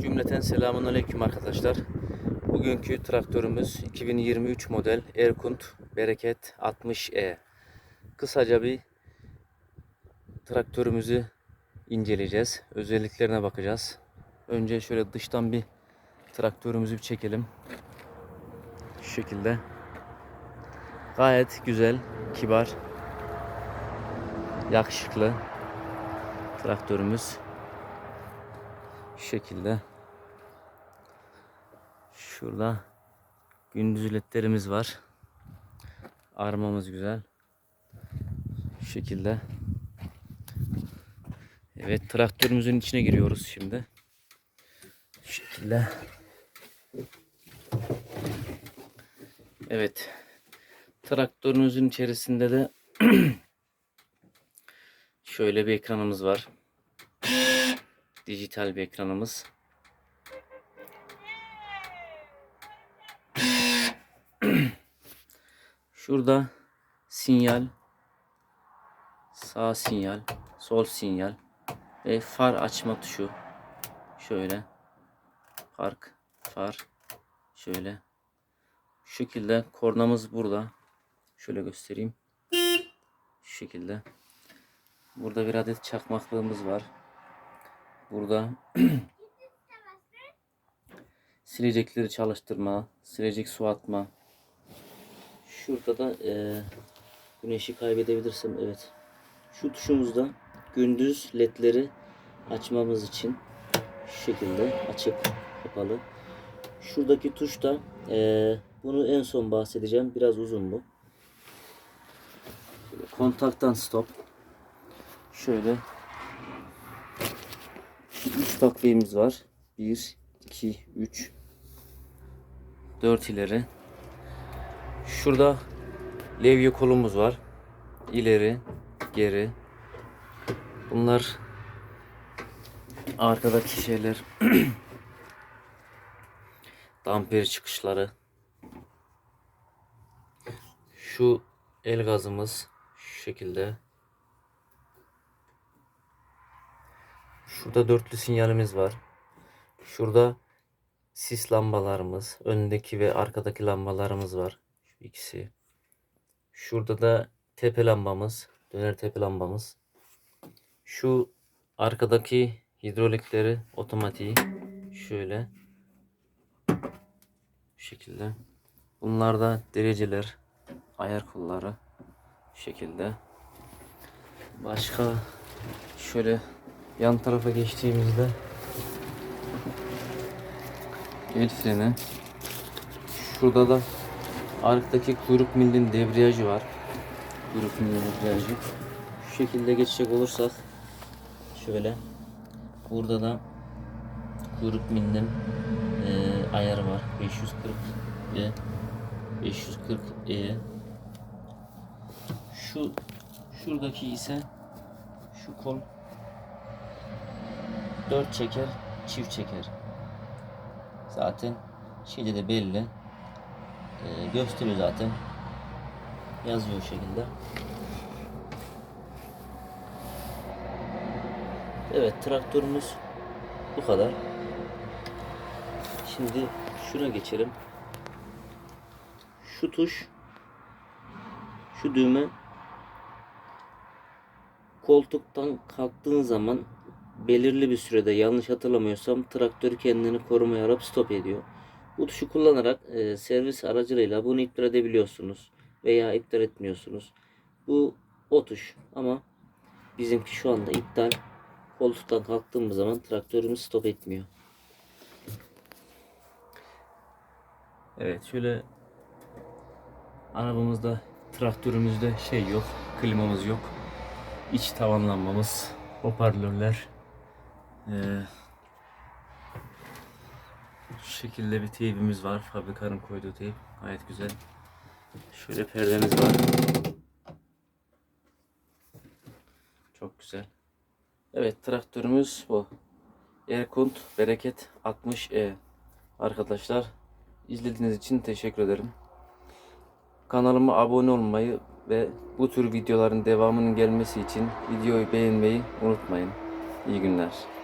Cümleten selamun aleyküm arkadaşlar. Bugünkü traktörümüz 2023 model Erkunt Bereket 60E. Kısaca bir traktörümüzü inceleyeceğiz. Özelliklerine bakacağız. Önce şöyle dıştan bir traktörümüzü bir çekelim. Şu şekilde. Gayet güzel, kibar, yakışıklı traktörümüz. Şu şekilde. Şurada gündüz ledlerimiz var. Armamız güzel. Şu şekilde. Evet traktörümüzün içine giriyoruz şimdi. Şu şekilde. Evet. Traktörümüzün içerisinde de şöyle bir ekranımız var. Dijital bir ekranımız. Şurada sinyal, sağ sinyal, sol sinyal ve far açma tuşu. Şöyle park, far, şöyle. Şu şekilde kornamız burada. Şöyle göstereyim. Şu şekilde. Burada bir adet çakmaklığımız var. Burada silecekleri çalıştırma, silecek su atma. Şurada da eee güneşi kaybedebilirsem evet. Şu tuşumuzda gündüz ledleri açmamız için şu şekilde açık kapalı. Şuradaki tuşta eee bunu en son bahsedeceğim. Biraz uzun bu. Kontaktan stop. Şöyle 3 takviyemiz var. 1, 2, 3, 4 ileri. Şurada levye kolumuz var. İleri, geri. Bunlar arkadaki şeyler. Damper çıkışları. Şu el gazımız şu şekilde. Şurada dörtlü sinyalimiz var. Şurada sis lambalarımız, öndeki ve arkadaki lambalarımız var. Şu ikisi. Şurada da tepe lambamız, döner tepe lambamız. Şu arkadaki hidrolikleri otomatiği şöyle şu şekilde. Bunlar da dereceler, ayar kolları şekilde. Başka şöyle yan tarafa geçtiğimizde el freni. Şurada da arkadaki kuyruk milinin debriyajı var. Kuyruk milinin debriyajı. Şu şekilde geçecek olursak şöyle burada da kuyruk milinin e, ayarı var. 540 ve 540 E. Şu şuradaki ise şu kol 4 çeker, çift çeker. Zaten şeyde de belli. Ee, gösteriyor zaten. Yazıyor şekilde. Evet traktörümüz bu kadar. Şimdi şuna geçelim. Şu tuş şu düğme koltuktan kalktığın zaman belirli bir sürede yanlış hatırlamıyorsam traktör kendini korumaya alıp stop ediyor. Bu tuşu kullanarak e, servis aracılığıyla bunu iptal edebiliyorsunuz veya iptal etmiyorsunuz. Bu o tuş ama bizimki şu anda iptal. Koltuktan kalktığımız zaman traktörümüz stop etmiyor. Evet şöyle arabamızda traktörümüzde şey yok klimamız yok. İç tavanlanmamız, hoparlörler, ee, şu şekilde bir teybimiz var. Fabrikanın koyduğu teyp. Gayet güzel. Şöyle perdemiz var. Çok güzel. Evet traktörümüz bu. Erkunt Bereket 60E. Arkadaşlar izlediğiniz için teşekkür ederim. Kanalıma abone olmayı ve bu tür videoların devamının gelmesi için videoyu beğenmeyi unutmayın. İyi günler.